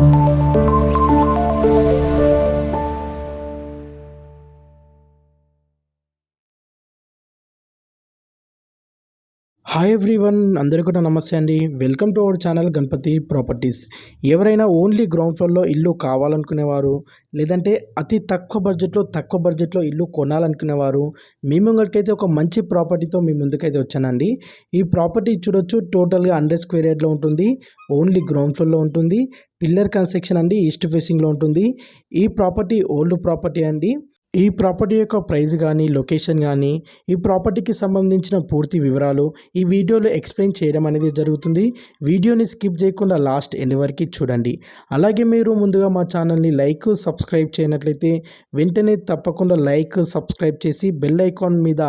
Thank you. Hi everyone అందరికీ కూడా నమస్తే అండి. Welcome to our channel Ganapathi properties ఎవరైనా ఓన్లీ గ్రౌండ్ ఫ్లోర్లో ఇల్లు కావాలనుకునేవారు లేదంటే అతి తక్కువ బడ్జెట్లో తక్కువ బడ్జెట్లో ఇల్లు కొనాలనుకునేవారు మీ ముంగడికైతే ఒక మంచి ప్రాపర్టీతో మీ ముందుకైతే వచ్చానండి. ఈ ప్రాపర్టీ చూడొచ్చు టోటల్గా హండ్రెడ్ స్క్వేర్ యార్డ్లో ఉంటుంది ఓన్లీ గ్రౌండ్ ఫ్లోర్లో ఉంటుంది పిల్లర్ కన్స్ట్రక్షన్ అండి ఈస్ట్ ఫేసింగ్లో ఉంటుంది. ఈ ప్రాపర్టీ ఓల్డ్ ప్రాపర్టీ అండి. ఈ ప్రాపర్టీ యొక్క ప్రైస్ కానీ లొకేషన్ కానీ ఈ ప్రాపర్టీకి సంబంధించిన పూర్తి వివరాలు ఈ వీడియోలో ఎక్స్ప్లెయిన్ చేయడం అనేది జరుగుతుంది. వీడియోని స్కిప్ చేయకుండా లాస్ట్ ఎండ్ వరకు చూడండి. అలాగే మీరు ముందుగా మా ఛానల్ని లైక్ సబ్స్క్రైబ్ చేయనట్లయితే వెంటనే తప్పకుండా లైక్ సబ్స్క్రైబ్ చేసి బెల్ ఐకాన్ మీద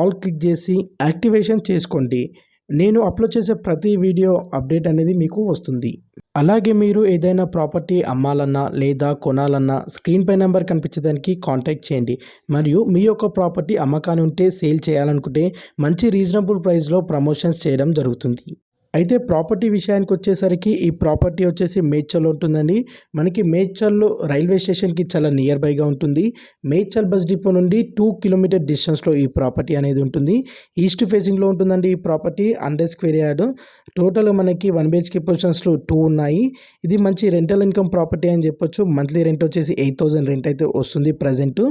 ఆల్ క్లిక్ చేసి యాక్టివేషన్ చేసుకోండి. నేను అప్లోడ్ చేసే ప్రతి వీడియో అప్డేట్ అనేది మీకు వస్తుంది. అలాగే మీరు ఏదైనా ప్రాపర్టీ అమ్మాలన్నా లేదా కొనాలన్నా స్క్రీన్ పై నెంబర్ కనిపించేదానికి కాంటాక్ట్ చేయండి. మరియు మీ యొక్క ప్రాపర్టీ అమ్మకాన్ని ఉంటే సేల్ చేయాలనుకుంటే మంచి రీజనబుల్ ప్రైస్లో ప్రమోషన్స్ చేయడం జరుగుతుంది. అయితే ప్రాపర్టీ విషయానికి వచ్చేసరికి ఈ ప్రాపర్టీ వచ్చేసి మేడ్చల్ ఉంటుందండి. మనకి మేడ్చల్లో రైల్వే స్టేషన్కి చాలా నియర్ బైగా ఉంటుంది. మేడ్చల్ బస్ డిపో నుండి టూ కిలోమీటర్ డిస్టెన్స్లో ఈ ప్రాపర్టీ అనేది ఉంటుంది. ఈస్ట్ ఫేసింగ్లో ఉంటుందండి ఈ property under square yard. Total మనకి వన్ బిహెచ్కే పొజిషన్స్లో టూ ఉన్నాయి. ఇది మంచి రెంటల్ ఇన్కమ్ ప్రాపర్టీ అని చెప్పొచ్చు. మంత్లీ రెంట్ వచ్చేసి ఎయిట్ థౌసండ్ రెంట్ అయితే వస్తుంది ప్రజెంట్.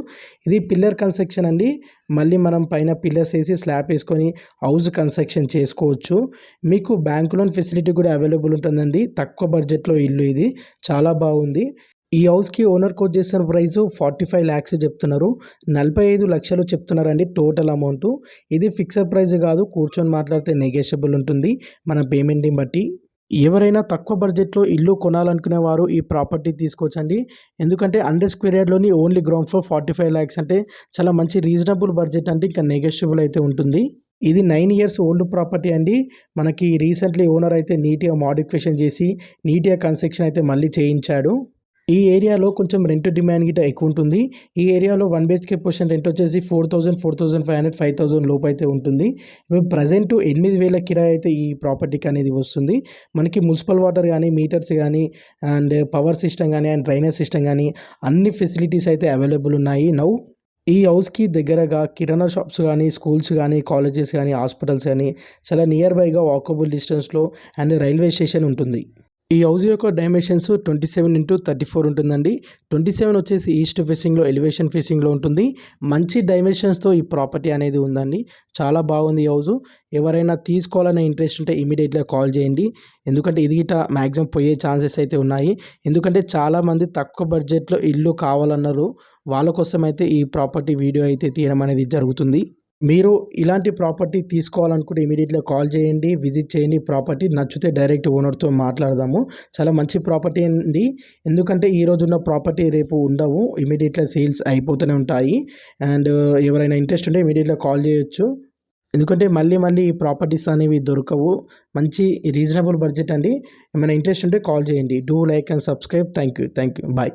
ఇది పిల్లర్ కన్స్ట్రక్షన్ అండి. మళ్ళీ మనం పైన పిల్లర్స్ వేసి స్లాబ్ వేసుకొని హౌస్ కన్స్ట్రక్షన్ చేసుకోవచ్చు. మీకు బ్యాంక్ లోన్ ఫెసిలిటీ కూడా అవైలబుల్ ఉంటుందండి. తక్కువ బడ్జెట్లో ఇల్లు ఇది. చాలా బాగుంది. ఈ హౌస్కి ఓనర్ కోట్ చేసిన ప్రైస్ ఫార్టీ ఫైవ్ ల్యాక్స్ చెప్తున్నారు. నలభై ఐదు లక్షలు చెప్తున్నారండి టోటల్ అమౌంట్ ఇది ఫిక్స్డ్ ప్రైస్ కాదు. కూర్చొని మాట్లాడితే నెగోషియబుల్ ఉంటుంది. మన పేమెంట్ని బట్టి. ఎవరైనా తక్కువ బడ్జెట్లో ఇల్లు కొనాలనుకునే వారు ఈ ప్రాపర్టీ తీసుకోవచ్చండి. ఎందుకంటే under square యార్డ్లోని only ground floor forty five lakhs అంటే చాలా మంచి రీజనబుల్ బడ్జెట్ అంటే ఇంకా నెగోషియబుల్ అయితే ఉంటుంది. ఇది నైన్ ఇయర్స్ ఓల్డ్ ప్రాపర్టీ అండి. మనకి రీసెంట్లీ ఓనర్ అయితే నీట్గా మాడిఫికేషన్ చేసి నీట్గా కన్స్ట్రక్షన్ అయితే మళ్ళీ చేయించాడు. ఈ ఏరియాలో కొంచెం రెంట్ డిమాండ్ గిట్ట ఎక్కువ ఉంటుంది ఈ ఏరియాలో వన్ బిహెచ్కే పొజిషన్ రెంట్ వచ్చేసి four thousand four thousand five hundred five thousand లోపు అయితే ఉంటుంది ప్రజెంట్ ఎనిమిది వేల కిరాయి అయితే ఈ ప్రాపర్టీకి అనేది వస్తుంది. మనకి మున్సిపల్ వాటర్ కానీ మీటర్స్ కానీ అండ్ పవర్ సిస్టమ్ కానీ అండ్ డ్రైనేజ్ సిస్టమ్ కానీ అన్ని ఫెసిలిటీస్ అయితే అవైలబుల్ ఉన్నాయి. నౌ ఈ హౌస్కి దగ్గరగా కిరాణా షాప్స్ కానీ స్కూల్స్ కానీ కాలేజెస్ కానీ హాస్పిటల్స్ కానీ చాలా నియర్ బైగా వాకబుల్ డిస్టెన్స్లో అండ్ రైల్వే స్టేషన్ ఉంటుంది. ఈ హౌస్ యొక్క dimensions twenty seven into thirty four ఉంటుందండి. ట్వంటీ సెవెన్ వచ్చేసి ఈస్ట్ ఫేసింగ్లో ఎలివేషన్ ఫేసింగ్లో ఉంటుంది. మంచి డైమెన్షన్స్తో ఈ ప్రాపర్టీ అనేది ఉందండి. చాలా బాగుంది ఈ హౌస్. ఎవరైనా తీసుకోవాలనే ఇంట్రెస్ట్ ఉంటే ఇమీడియట్గా కాల్ చేయండి. ఎందుకంటే ఇది గిట మ్యాక్సిమం పోయే ఛాన్సెస్ అయితే ఉన్నాయి. ఎందుకంటే చాలామంది తక్కువ బడ్జెట్లో ఇల్లు కావాలన్నారు. వాళ్ళ కోసం అయితే ఈ ప్రాపర్టీ వీడియో అయితే తీయడం అనేది జరుగుతుంది. మీరు ఇలాంటి ప్రాపర్టీ తీసుకోవాలనుకుంటే ఇమీడియట్గా కాల్ చేయండి విజిట్ చేయండి ప్రాపర్టీ. నచ్చితే డైరెక్ట్ ఓనర్తో మాట్లాడదాము. చాలా మంచి ప్రాపర్టీ అండి. ఎందుకంటే ఈ రోజున్న ప్రాపర్టీ రేపు ఉండవు. ఇమీడియట్గా సేల్స్ అయిపోతూనే ఉంటాయి. అండ్ ఎవరైనా ఇంట్రెస్ట్ ఉంటే ఇమీడియట్గా కాల్ చేయొచ్చు. ఎందుకంటే మళ్ళీ మళ్ళీ ఈ ప్రాపర్టీస్ అనేవి దొరకవు. మంచి రీజనబుల్ బడ్జెట్ అండి. ఏమైనా ఇంట్రెస్ట్ ఉంటే కాల్ చేయండి. Do like and subscribe. Thank you thank you bye.